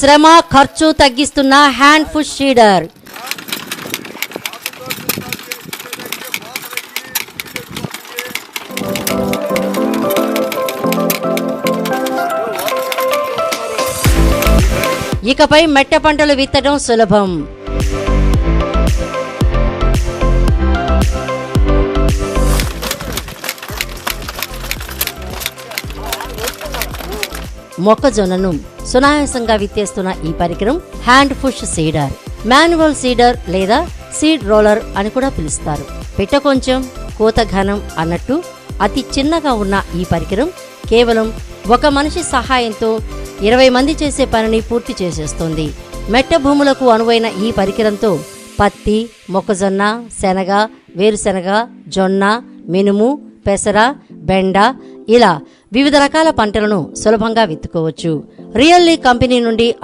శ్రమ ఖర్చు తగ్గిస్తున్న hand food షీడర్. ఇకపై మెట్ట పంటలు విత్తడం సులభం. మొక్కజొన్నను సునాయాసంగా విత్తేస్తున్న ఈ పరికరం hand push seeder manual seeder లేదా సీడ్ రోలర్ అని కూడా పిలుస్తారు. పిట్ట కొంచెం కోత ఘనం అన్నట్టు అతి చిన్నగా ఉన్న ఈ పరికరం కేవలం ఒక మనిషి సహాయంతో ఇరవై మంది చేసే పనిని పూర్తి చేసేస్తుంది. మెట్ట భూములకు అనువైన ఈ పరికరంతో పత్తి మొక్కజొన్న శనగ వేరుశెనగ జొన్న మినుము పెసర బెండ ఇలా వివిధ రకాల పంటలను సులభంగా విత్తుకోవచ్చు. రియల్లీ కంపెనీ నుండి